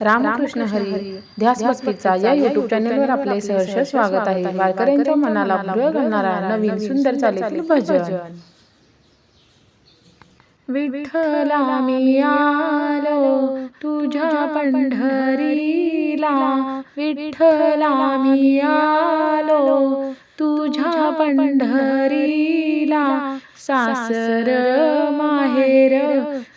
रामकृष्ण हरी ध्यास भक्तीचा या युट्यूब चॅनलवर आपले सहर्ष स्वागत आहे. वारकऱ्यांच्या मनाला भुरळ घालणारा नवीन सुंदर चालीतील भजन. विठ्ठला मी आलो तुझ्या पंढरीला विठ्ठला मी आलो तुझ्या पंढरीला सासर माहेर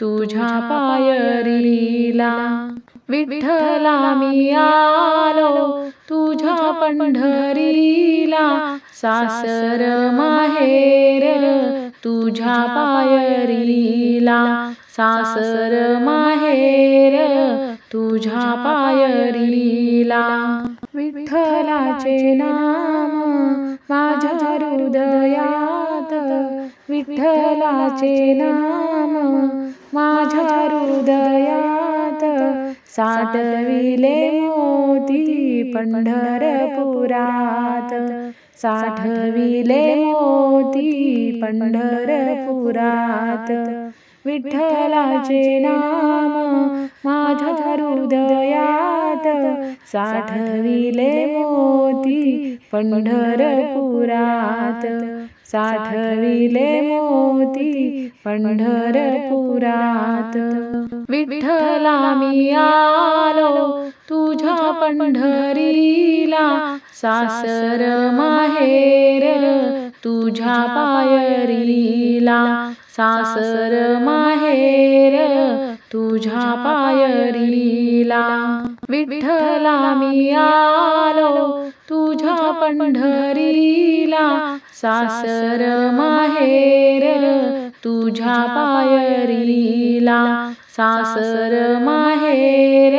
तुझ्या पायरीला विठ्ठला मी आलो तुझ्या पंढरीला सासर माहेर तुझ्या पायरीला सासर माहेर तुझ्या पायरीला विठ्ठलाचे नाम माझ्या हृदयात विठ्ठलाचे नाम हृदयात साठविले मोती पंढरपुरात. साठविले मोती पंढरपुरात. विठ्ठलाचे नाम माझ्या हृदयात साठविले मोती पंढरपुरात साठविले मोती पंढरपुरात. विठ्ठला मी आलो तुझ्या पंढरीला सासर माहेर तुझ्या पायरीला सासर माहेर तुझ्या पायरीला विठ्ठला मी आलो तुझ्या पंढरीला सासर माहेर तुझ्या पायरीला सासर माहेर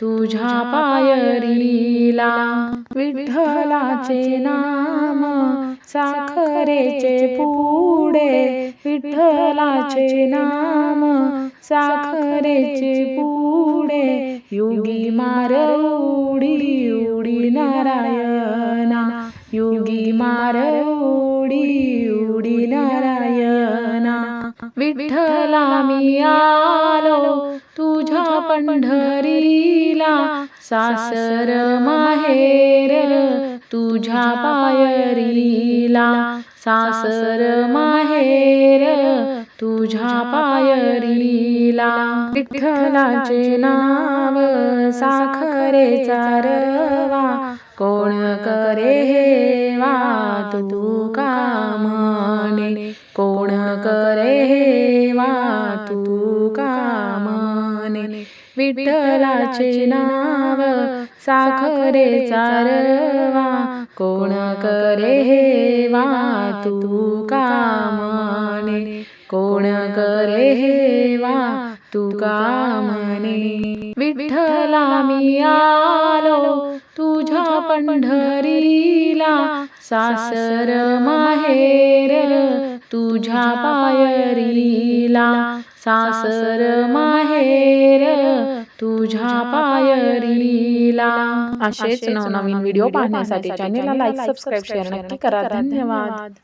तुझ्या पायरीला विठ्ठलाचे नाम साखरेचे पुढे विठ्ठलाचे नाम साखरेचे पुढे योगी मार उडी उडी नारायणा योगी मार उडी उडी नारायणा. विठ्ठला मी आलो तुझ्या पंढरीला सासर माहेर तुझ्या पायरीला सासर माहेर तुझ्या पायरीला विठ्ठलाचे नाव साखरेचा रवा. कोण करे हेवा तू कामने कोण करे हेवा तू विठ्ठलाचे नाव साखरेचा रवा कोण करे हे वा तू कामाने? कोण करे हे वा तू कामाने? विठ्ठला मी आलो तुझ्या पंढरीला. सासर माहेर तुझ्या पायरीला. सासर माहेर तुझ्या पायरीला. असेच नवनवीन व्हिडिओ पाहण्यासाठी चॅनेलला लाईक सबस्क्राईब शेअर नक्की करा. धन्यवाद.